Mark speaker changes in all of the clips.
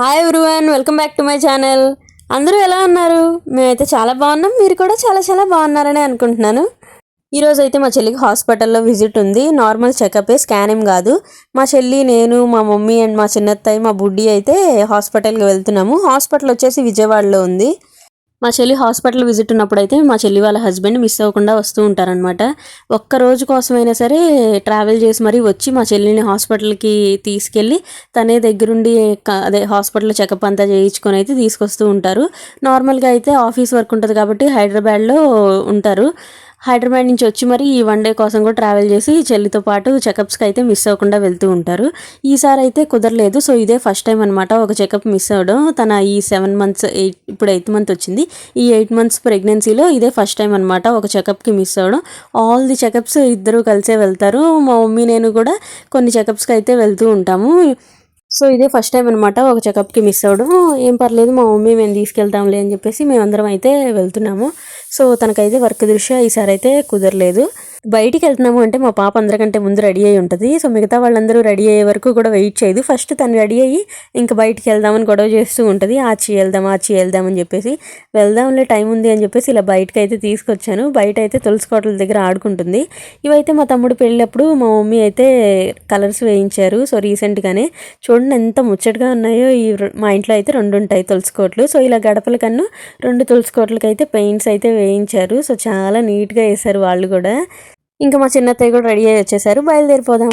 Speaker 1: Hi everyone welcome back to my channel అందరూ ఎలా ఉన్నారు? మేమైతే చాలా బాగున్నాం. మీరు కూడా చాలా చాలా బాగున్నారని అనుకుంటున్నాను. ఈరోజు అయితే మా చెల్లికి హాస్పిటల్లో విజిట్ ఉంది. నార్మల్ చెకప్ స్కాన్ ఏం కాదు. మా చెల్లి నేను మా మమ్మీ అండ్ మా చిన్నత్తయ్య మా బుడ్డి అయితే హాస్పిటల్కి వెళ్తున్నాము. హాస్పిటల్ వచ్చేసి విజయవాడలో ఉంది. మా చెల్లి హాస్పిటల్ విజిట్ ఉన్నప్పుడు అయితే మా చెల్లి వాళ్ళ హస్బెండ్ మిస్ అవ్వకుండా వస్తూ ఉంటారనమాట ఒక్క రోజు కోసమైనా సరే ట్రావెల్ చేసి మరీ వచ్చి మా చెల్లిని హాస్పిటల్కి తీసుకెళ్ళి తనే దగ్గరుండి అదే హాస్పిటల్ చెకప్ అంతా చేయించుకొని అయితే తీసుకొస్తూ ఉంటారు. నార్మల్గా అయితే ఆఫీస్ వర్క్ ఉంటుంది కాబట్టి హైదరాబాద్లో ఉంటారు. హైదరాబాద్ నుంచి వచ్చి మరి ఈ వన్ డే కోసం కూడా ట్రావెల్ చేసి చెల్లితో పాటు చెకప్స్కి అయితే మిస్ అవ్వకుండా వెళ్తూ ఉంటారు. ఈసారి అయితే కుదరలేదు. సో ఇదే ఫస్ట్ టైం అనమాట ఒక చెకప్ మిస్ అవ్వడం. తన ఈ సెవెన్ మంత్స్ ఎయిట్ ఇప్పుడు ఎయిత్ మంత్ వచ్చింది. ఈ ఎయిట్ మంత్స్ ప్రెగ్నెన్సీలో ఇదే ఫస్ట్ టైం అనమాట ఒక చెకప్కి మిస్ అవ్వడం. ఆల్ ది చెకప్స్ ఇద్దరు కలిసే వెళ్తారు. మా మమ్మీ నేను కూడా కొన్ని చెకప్స్కి అయితే వెళ్తూ ఉంటాము. సో ఇదే ఫస్ట్ టైం అనమాట ఒక చెకప్కి మిస్ అవ్వడం. ఏం పర్లేదు మా మమ్మీ మేము తీసుకెళ్తాంలే అని చెప్పేసి మేమందరం అయితే వెళ్తున్నాము. సో తనకైతే వర్క్ దృష్ట్యా ఈసారి అయితే కుదరలేదు. బయటికి వెళ్తున్నాము అంటే మా పాప అందరికంటే ముందు రెడీ అయి ఉంటుంది. సో మిగతా వాళ్ళందరూ రెడీ అయ్యే వరకు కూడా వెయిట్ చేయదు. ఫస్ట్ తను రెడీ అయ్యి ఇంకా బయటికి వెళ్దామని గొడవ చేస్తూ ఉంటుంది. ఆచి వెళ్దాం ఆచి వెళ్దాం అని చెప్పేసి వెళ్దాంలే టైం ఉంది అని చెప్పేసి ఇలా బయటకు అయితే తీసుకొచ్చాను. బయట అయితే తులసి కోటల దగ్గర ఆడుకుంటుంది. ఇవైతే మా తమ్ముడు పెళ్ళినప్పుడు మా మమ్మీ అయితే కలర్స్ వేయించారు. సో రీసెంట్గానే చూడండి ఎంత ముచ్చటగా ఉన్నాయో ఈ మా ఇంట్లో అయితే రెండు ఉంటాయి తులసి కోట్లు. సో ఇలా గడపల కన్నా రెండు తులసి కోట్లకి అయితే పెయింట్స్ అయితే వేయించారు. సో చాలా నీట్గా వేశారు వాళ్ళు కూడా. ఇంకా మా చిన్నత్తయ్య కూడా రెడీ అయ్యి వచ్చేసారు. బయలుదేరిపోదాం.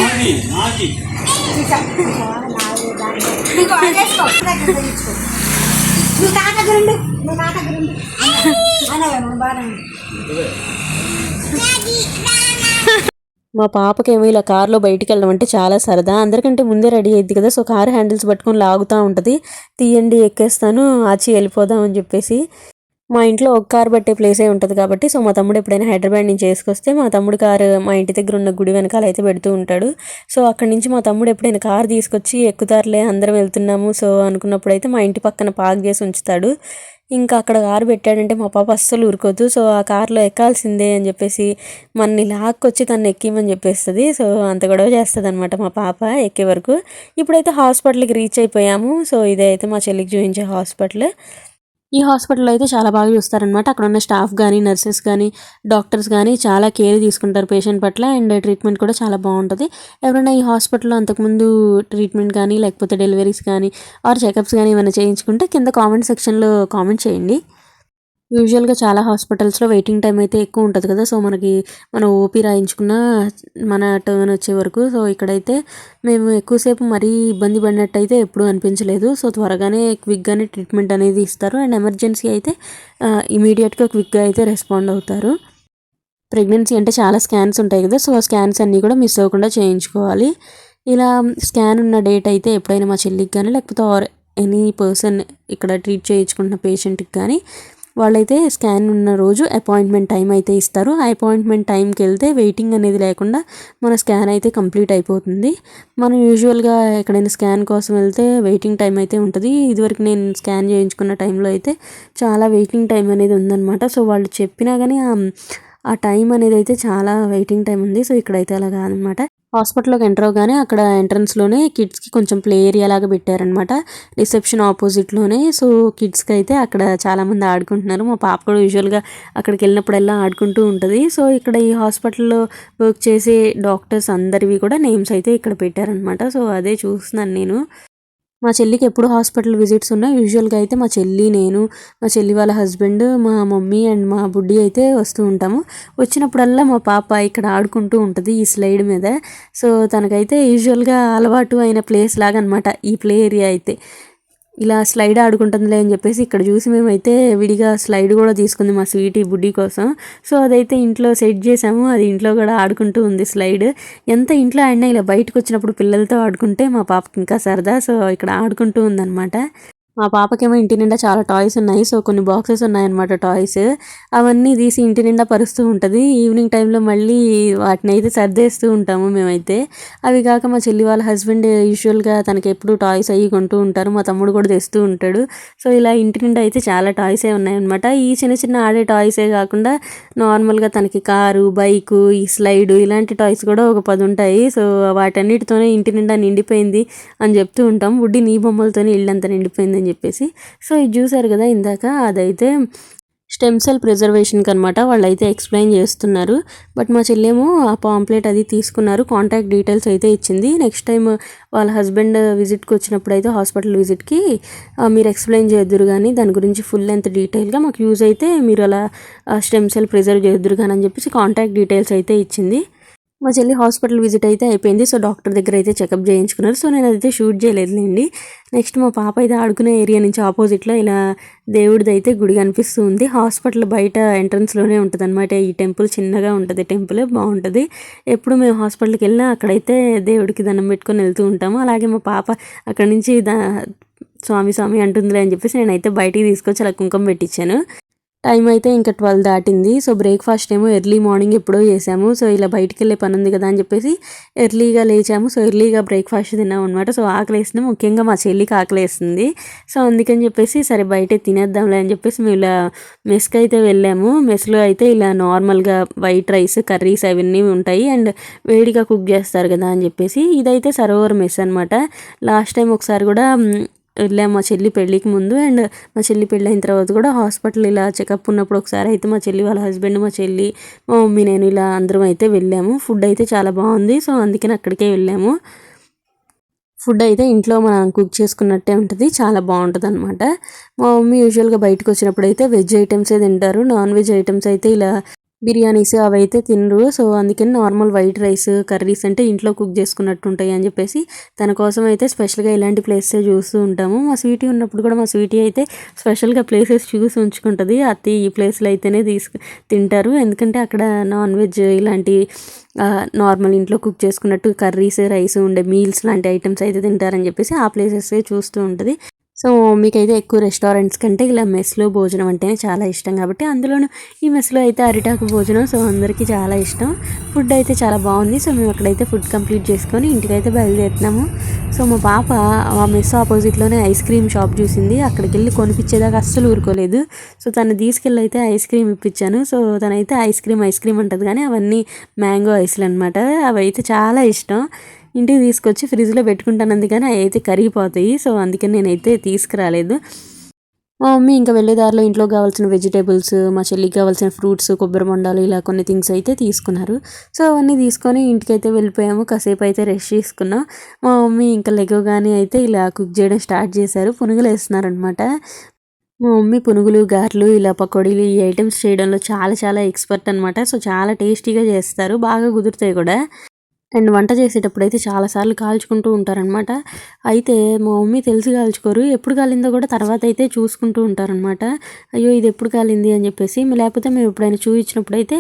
Speaker 1: మా పాపకేమో ఇలా కార్లో బయటికి వెళ్ళడం అంటే చాలా సరదా. అందరికంటే ముందే రెడీ అయ్యింది కదా. సో కార్ హ్యాండిల్స్ పట్టుకొని లాగుతూ ఉంటుంది. తీయండి ఎక్కేస్తాను. ఆచి వెళ్ళిపోదాం అని చెప్పేసి మా ఇంట్లో ఒక కార్ పట్టే ప్లేసే ఉంటుంది కాబట్టి సో మా తమ్ముడు ఎప్పుడైనా హైదరాబాద్ నుంచి వేసుకొస్తే మా తమ్ముడు కారు మా ఇంటి దగ్గర ఉన్న గుడి వెనకాల అయితే పెడుతూ ఉంటాడు. సో అక్కడి నుంచి మా తమ్ముడు ఎప్పుడైనా కార్ తీసుకొచ్చి ఎక్కుతారులే అందరం వెళ్తున్నాము సో అనుకున్నప్పుడు అయితే మా ఇంటి పక్కన పార్క్ చేసి ఉంచుతాడు. ఇంకా అక్కడ కారు పెట్టాడంటే మా పాప అస్సలు ఊరుకోదు. సో ఆ కార్లో ఎక్కాల్సిందే అని చెప్పేసి మనని లాక్కొచ్చి తను ఎక్కిమని చెప్పేస్తుంది. సో అంత గొడవ చేస్తుంది అనమాట మా పాప ఎక్కే వరకు. ఇప్పుడైతే హాస్పిటల్కి రీచ్ అయిపోయాము. సో ఇదే అయితే మా చెల్లికి చూపించే హాస్పిటల్. ఈ హాస్పిటల్లో అయితే చాలా బాగా చూస్తారనమాట అక్కడ ఉన్న స్టాఫ్ కానీ నర్సెస్ కానీ డాక్టర్స్ కానీ చాలా కేర్ తీసుకుంటారు పేషెంట్ పట్ల అండ్ ట్రీట్మెంట్ కూడా చాలా బాగుంటుంది. ఎవరైనా ఈ హాస్పిటల్లో అంతకుముందు ట్రీట్మెంట్ కానీ లేకపోతే డెలివరీస్ కానీ ఆర్ చెకప్స్ కానీ ఏమైనా చేయించుకుంటే కింద కామెంట్ సెక్షన్లో కామెంట్ చేయండి. యూజువల్గా చాలా హాస్పిటల్స్లో వెయిటింగ్ టైం అయితే ఎక్కువ ఉంటుంది కదా. సో మనకి మనం ఓపీ రాయించుకున్న మన టర్న్ వచ్చే వరకు. సో ఇక్కడైతే మేము ఎక్కువసేపు మరీ ఇబ్బంది పడినట్టు అయితే ఎప్పుడూ అనిపించలేదు. సో త్వరగానే క్విక్గానే ట్రీట్మెంట్ అనేది ఇస్తారు. అండ్ ఎమర్జెన్సీ అయితే ఇమీడియట్గా క్విక్గా అయితే రెస్పాండ్ అవుతారు. ప్రెగ్నెన్సీ అంటే చాలా స్కాన్స్ ఉంటాయి కదా. సో ఆ స్కాన్స్ అన్నీ కూడా మిస్ అవ్వకుండా చేయించుకోవాలి. ఇలా స్కాన్ ఉన్న డేట్ అయితే ఎప్పుడైనా మా చెల్లికి కానీ లేకపోతే ఆర్ ఎనీ పర్సన్ ఇక్కడ ట్రీట్ చేయించుకుంటున్న పేషెంట్కి కానీ వాళ్ళైతే స్కాన్ ఉన్న రోజు అపాయింట్మెంట్ టైం అయితే ఇస్తారు. ఆ అపాయింట్మెంట్ టైంకి వెళ్తే వెయిటింగ్ అనేది లేకుండా మన స్కాన్ అయితే కంప్లీట్ అయిపోతుంది. మనం యూజువల్గా ఎక్కడైనా స్కాన్ కోసం వెళ్తే వెయిటింగ్ టైం అయితే ఉంటుంది. ఇదివరకు నేను స్కాన్ చేయించుకున్న టైంలో అయితే చాలా వెయిటింగ్ టైం అనేది ఉందన్నమాట. సో వాళ్ళు చెప్పినా కానీ ఆ ఆ టైం అనేది అయితే చాలా వెయిటింగ్ టైం ఉంది. సో ఇక్కడైతే అలా కాదనమాట హాస్పిటల్లోకి ఎంటర్ అవగానే అక్కడ ఎంట్రన్స్లోనే కిడ్స్కి కొంచెం ప్లే ఏరియా లాగా పెట్టారనమాట. రిసెప్షన్ ఆపోజిట్లోనే. సో కిడ్స్కి అయితే అక్కడ చాలామంది ఆడుకుంటున్నారు. మా పాప కూడా యూజువల్గా అక్కడికి వెళ్ళినప్పుడల్లా ఆడుకుంటూ ఉంటుంది. సో ఇక్కడ ఈ హాస్పిటల్లో వర్క్ చేసే డాక్టర్స్ అందరివి కూడా నేమ్స్ అయితే ఇక్కడ పెట్టారనమాట. సో అదే చూస్తున్నాను నేను. మా చెల్లికి ఎప్పుడు హాస్పిటల్ విజిట్స్ ఉన్నా యూజువల్గా అయితే మా చెల్లి నేను మా చెల్లి వాళ్ళ హస్బెండ్ మా మమ్మీ అండ్ మా బుడ్డి అయితే వస్తూ ఉంటాము. వచ్చినప్పుడల్లా మా పాప ఇక్కడ ఆడుకుంటూ ఉంటుంది ఈ స్లైడ్ మీద. సో తనకైతే యూజువల్గా అలవాటు అయిన ప్లేస్ లాగా అనమాట ఈ ప్లే ఏరియా అయితే. ఇలా స్లైడ్ ఆడుకుంటుందిలే అని చెప్పేసి ఇక్కడ చూసి మేమైతే విడిగా స్లైడ్ కూడా తీసుకుంది మా స్వీటీ బుడ్డి కోసం. సో అదైతే ఇంట్లో సెట్ చేసాము. అది ఇంట్లో కూడా ఆడుకుంటూ ఉంది స్లైడ్ ఎంత ఇంట్లో ఆడినా ఇలా బయటకు వచ్చినప్పుడు పిల్లలతో ఆడుకుంటే మా పాపకి ఇంకా సరదా. సో ఇక్కడ ఆడుకుంటూ ఉందన్నమాట. మా పాపకేమో ఇంటి నిండా చాలా టాయ్స్ ఉన్నాయి. సో కొన్ని బాక్సెస్ ఉన్నాయన్నమాట టాయ్స్. అవన్నీ తీసి ఇంటి నిండా పరుస్తూ ఉంటుంది. ఈవినింగ్ టైంలో మళ్ళీ వాటిని అయితే సర్దేస్తూ ఉంటాము మేమైతే. అవి కాక మా చెల్లి వాళ్ళ హస్బెండ్ యూజువల్గా తనకి ఎప్పుడు టాయ్స్ అవి కొంటూ ఉంటారు. మా తమ్ముడు కూడా తెస్తూ ఉంటాడు. సో ఇలా ఇంటి నిండా అయితే చాలా టాయ్సే ఉన్నాయన్నమాట. ఈ చిన్న చిన్న ఆడే టాయ్సే కాకుండా నార్మల్గా తనకి కారు బైకు ఈ స్లైడ్ ఇలాంటి టాయ్స్ కూడా ఒక పది ఉంటాయి. సో వాటన్నిటితోనే ఇంటి నిండా నిండిపోయింది అని చెప్తూ ఉంటాం. వుడ్డి నీ బొమ్మలతోనే ఇల్లంతా నిండిపోయింది అని చెప్పేసి. సో ఇది చూసారు కదా ఇందాక. అదైతే స్టెమ్ సెల్ ప్రిజర్వేషన్కి అనమాట వాళ్ళు అయితే ఎక్స్ప్లెయిన్ చేస్తున్నారు. బట్ మా చెల్లేమో ఆ పాంప్లెట్ అది తీసుకున్నారు. కాంటాక్ట్ డీటెయిల్స్ అయితే ఇచ్చింది. నెక్స్ట్ టైం వాళ్ళ హస్బెండ్ విజిట్కి వచ్చినప్పుడు అయితే హాస్పిటల్ విజిట్కి మీరు ఎక్స్ప్లెయిన్ చేద్దరు కానీ దాని గురించి ఫుల్ లెంత్ డీటెయిల్గా మాకు యూజ్ అయితే మీరు అలా స్టెమ్ సెల్ ప్రిజర్వ్ చేద్దరు కానీ అని చెప్పేసి కాంటాక్ట్ డీటెయిల్స్ అయితే ఇచ్చింది. మా చెల్లి హాస్పిటల్ విజిట్ అయితే అయిపోయింది. సో డాక్టర్ దగ్గర అయితే చెకప్ చేయించుకున్నారు. సో నేను అయితే షూట్ చేయలేదులేండి. నెక్స్ట్ మా పాప అయితే ఆడుకునే ఏరియా నుంచి ఆపోజిట్లో ఇలా దేవుడిది అయితే గుడి కనిపిస్తూ ఉంది హాస్పిటల్ బయట ఎంట్రన్స్లోనే ఉంటుంది అనమాట ఈ టెంపుల్ చిన్నగా ఉంటుంది. టెంపుల్ బాగుంటుంది. ఎప్పుడు మేము హాస్పిటల్కి వెళ్ళినా అక్కడైతే దేవుడికి దండం పెట్టుకొని వెళ్తూ ఉంటాము. అలాగే మా పాప అక్కడ నుంచి దా స్వామి స్వామి అంటుందిలే అని చెప్పేసి నేనైతే బయటికి తీసుకొచ్చి అలా కుంకుమ పెట్టించాను టైం అయితే ఇంకా ట్వెల్వ్ దాటింది. సో బ్రేక్ఫాస్ట్ ఏమో ఎర్లీ మార్నింగ్ ఎప్పుడో చేసాము. సో ఇలా బయటికి వెళ్ళే పని ఉంది కదా అని చెప్పేసి ఎర్లీగా లేచాము. సో ఎర్లీగా బ్రేక్ఫాస్ట్ తిన్నాం అనమాట సో ఆకలి వేసిన ముఖ్యంగా మా చెల్లికి ఆకలి వేస్తుంది సో అందుకని చెప్పేసి సరే బయటే తినేద్దాంలే అని చెప్పేసి మేము ఇలా మెస్కి అయితే వెళ్ళాము. మెస్లో అయితే ఇలా నార్మల్గా వైట్ రైస్ కర్రీస్ అవన్నీ ఉంటాయి. అండ్ వేడిగా కుక్ చేస్తారు కదా అని చెప్పేసి ఇదైతే సరోవర్ మెస్ అనమాట లాస్ట్ టైం ఒకసారి కూడా వెళ్ళాము మా చెల్లి పెళ్ళికి ముందు అండ్ మా చెల్లి పెళ్ళి అయిన తర్వాత కూడా హాస్పిటల్ ఇలా చెకప్ ఉన్నప్పుడు ఒకసారి అయితే మా చెల్లి వాళ్ళ హస్బెండ్ మా చెల్లి మా మమ్మీ నేను ఇలా అందరం అయితే వెళ్ళాము. ఫుడ్ అయితే చాలా బాగుంది. సో అందుకని అక్కడికే వెళ్ళాము. ఫుడ్ అయితే ఇంట్లో మనం కుక్ చేసుకున్నట్టే ఉంటుంది. చాలా బాగుంటుంది అనమాట మా మమ్మీ యూజువల్గా బయటకు వచ్చినప్పుడు అయితే వెజ్ ఐటమ్సే తింటారు. నాన్ వెజ్ ఐటమ్స్ అయితే ఇలా బిర్యానీస్ అవి అయితే తినరు. సో అందుకని నార్మల్ వైట్ రైస్ కర్రీస్ అంటే ఇంట్లో కుక్ చేసుకున్నట్టు ఉంటాయి అని చెప్పేసి తన కోసం అయితే స్పెషల్గా ఇలాంటి ప్లేసెస్ చూస్తూ ఉంటాము. మా స్వీటీ ఉన్నప్పుడు కూడా మా స్వీటీ అయితే స్పెషల్గా ప్లేసెస్ చూసి ఉంచుకుంటుంది. అతి ఈ ప్లేస్లో అయితేనే తీసుకు తింటారు. ఎందుకంటే అక్కడ నాన్ వెజ్ ఇలాంటి నార్మల్ ఇంట్లో కుక్ చేసుకున్నట్టు కర్రీస్ రైస్ ఉండే మీల్స్ లాంటి ఐటమ్స్ అయితే తింటారని చెప్పేసి ఆ ప్లేసెస్ చూస్తూ ఉంటుంది. సో మీకైతే ఎక్కువ రెస్టారెంట్స్ కంటే ఇలా మెస్లో భోజనం అంటేనే చాలా ఇష్టం కాబట్టి అందులోనూ ఈ మెస్లో అయితే అరిటాకు భోజనం సో అందరికీ చాలా ఇష్టం. ఫుడ్ అయితే చాలా బాగుంది. సో మేము అక్కడైతే ఫుడ్ కంప్లీట్ చేసుకొని ఇంటికైతే బయలుదేరుతున్నాము. సో మా పాప ఆ మెస్ ఆపోజిట్లోనే ఐస్ క్రీమ్ షాప్ చూసింది. అక్కడికి వెళ్ళి కొనిపించేదాకా అస్సలు ఊరుకోలేదు. సో తను తీసుకెళ్ళి అయితే ఐస్ క్రీమ్ ఇప్పించాను. సో తనైతే ఐస్ క్రీమ్ ఐస్ క్రీమ్ అంటుంది కానీ అవన్నీ మ్యాంగో ఐస్లు అనమాట అవి అయితే చాలా ఇష్టం. ఇంటికి తీసుకొచ్చి ఫ్రిడ్జ్లో పెట్టుకుంటాను అందుకని అవి అయితే కరిగిపోతాయి. సో అందుకని నేనైతే తీసుకురాలేదు. మా మమ్మీ ఇంకా వెళ్ళేదారిలో ఇంట్లో కావాల్సిన వెజిటేబుల్స్ మా చెల్లికి కావాల్సిన ఫ్రూట్స్ కొబ్బరి బొండాలు ఇలా కొన్ని థింగ్స్ అయితే తీసుకున్నారు. సో అవన్నీ తీసుకొని ఇంటికైతే వెళ్ళిపోయాము. కాసేపు అయితే రెస్ట్ తీసుకున్నాం. మా మమ్మీ ఇంకా లెగవగానే అయితే ఇలా కుక్ చేయడం స్టార్ట్ చేశారు. పునుగులు వేస్తున్నారనమాట మా మమ్మీ పునుగులు గారెలు ఇలా పకోడీలు ఈ ఐటమ్స్ చేయడంలో చాలా చాలా ఎక్స్పర్ట్ అనమాట సో చాలా టేస్టీగా చేస్తారు. బాగా కుదురుతాయి కూడా. అండ్ వంట చేసేటప్పుడు అయితే చాలాసార్లు కాల్చుకుంటూ ఉంటారనమాట అయితే మా మమ్మీ తెలిసి కాల్చుకోరు. ఎప్పుడు కాలిందో కూడా తర్వాత అయితే చూసుకుంటూ ఉంటారనమాట అయ్యో ఇది ఎప్పుడు కాలింది అని చెప్పేసి. లేకపోతే మేము ఎప్పుడైనా చూపించినప్పుడు అయితే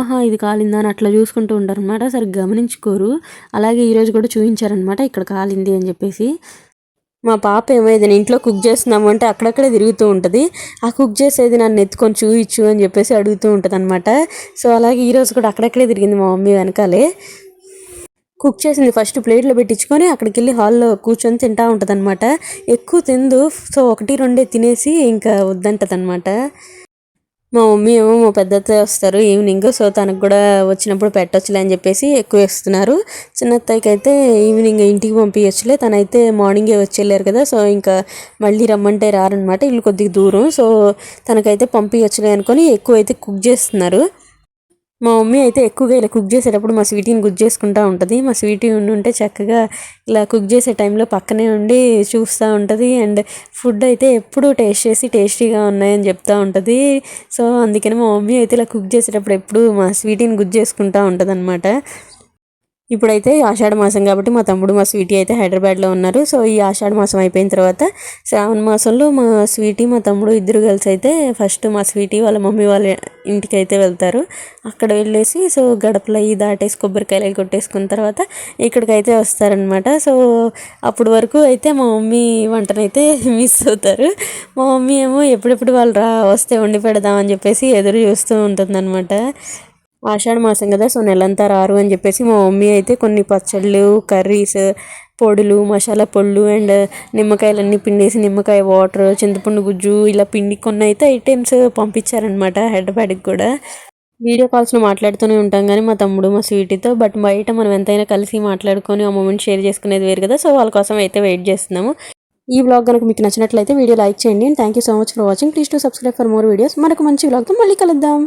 Speaker 1: ఆహా ఇది కాలిందా అని అట్లా చూసుకుంటూ ఉంటారనమాట సరిగ్గా గమనించుకోరు. అలాగే ఈరోజు కూడా చూపించారనమాట ఇక్కడ కాలింది అని చెప్పేసి. మా పాప ఏమో ఏదైనా ఇంట్లో కుక్ చేస్తున్నాము అంటే అక్కడక్కడే తిరుగుతూ ఉంటుంది. ఆ కుక్ చేసేది నన్ను ఎత్తుకొని చూయించు అని చెప్పేసి అడుగుతూ ఉంటుంది అనమాట సో అలాగే ఈరోజు కూడా అక్కడక్కడే తిరిగింది మా మమ్మీ వెనకాలే. కుక్ చేసింది ఫస్ట్ ప్లేట్లో పెట్టించుకొని అక్కడికి వెళ్ళి హాల్లో కూర్చొని తింటా ఉంటుంది అనమాట ఎక్కువ తిందు సో ఒకటి రెండే తినేసి ఇంకా వద్దంటది అనమాట మా మమ్మీ ఏమో మా పెద్దత్త వస్తారు ఈవినింగ్ సో తనకు కూడా వచ్చినప్పుడు పెట్టొచ్చులే అని చెప్పేసి ఎక్కువ వేస్తున్నారు. చిన్నత్తయ్యకి అయితే ఈవినింగ్ ఇంటికి పంపించచ్చులే తనైతే మార్నింగే వచ్చేళ్ళారు కదా సో ఇంకా మళ్ళీ రమ్మంటే రారనమాట ఇల్లు కొద్దిగా దూరం. సో తనకైతే పంపించచ్చులే అనుకొని ఎక్కువ అయితే కుక్ చేస్తున్నారు. మా మమ్మీ అయితే ఎక్కువగా ఇలా కుక్ చేసేటప్పుడు మా స్వీటీని గుర్తు చేసుకుంటూ ఉంటుంది. మా స్వీటీ ఉంటే చక్కగా ఇలా కుక్ చేసే టైంలో పక్కనే ఉండి చూస్తూ ఉంటుంది. అండ్ ఫుడ్ అయితే ఎప్పుడూ టేస్ట్ చేసి టేస్టీగా ఉన్నాయని చెప్తూ ఉంటుంది. సో అందుకని మా మమ్మీ అయితే ఇలా కుక్ చేసేటప్పుడు ఎప్పుడు మా స్వీటీని గుర్తు చేసుకుంటూ ఉంటుంది అనమాట ఇప్పుడైతే ఆషాఢ మాసం కాబట్టి మా తమ్ముడు మా స్వీటీ అయితే హైదరాబాద్లో ఉన్నారు. సో ఈ ఆషాఢ మాసం అయిపోయిన తర్వాత శ్రావణ మాసంలో మా స్వీటీ మా తమ్ముడు ఇద్దరు కలిసి అయితే ఫస్ట్ మా స్వీటీ వాళ్ళ మమ్మీ వాళ్ళ ఇంటికి అయితే వెళ్తారు. అక్కడ వెళ్ళేసి సో గడపలు అవి దాటేసి కొబ్బరికాయలు అవి కొట్టేసుకున్న తర్వాత ఇక్కడికైతే వస్తారనమాట సో అప్పటి వరకు అయితే మా మమ్మీ వంటనైతే మిస్ అవుతారు. మా మమ్మీ ఏమో ఎప్పుడెప్పుడు వాళ్ళు రా వస్తే వండి పెడదామని చెప్పేసి ఎదురు చూస్తూ ఉంటుందన్నమాట. ఆషాఢ మాసం కదా సో నెలంతా రారు అని చెప్పేసి మా మమ్మీ అయితే కొన్ని పచ్చళ్ళు కర్రీస్ పొడులు మసాలా పొళ్ళు అండ్ నిమ్మకాయలన్నీ పిండేసి నిమ్మకాయ వాటర్ చింతపండు గుజ్జు ఇలా పిండి కొన్ని అయితే ఐటమ్స్ పంపించారనమాట హైదరాబాద్కి కూడా. వీడియో కాల్స్లో మాట్లాడుతూనే ఉంటాం కానీ మా తమ్ముడు మా స్వీటీతో బట్ బయట మనం ఎంతైనా కలిసి మాట్లాడుకొని ఆ మూమెంట్ షేర్ చేసుకునేది వేరు కదా సో వాళ్ళ కోసం అయితే వెయిట్ చేస్తున్నాము. ఈ బ్లాగ్ కనుక మీకు నచ్చినట్లయితే వీడియో లైక్ చేయండి and thank you so much for watching please to subscribe for more videos మనకు మంచి బ్లాగ్తో మళ్ళీ కలుద్దాం.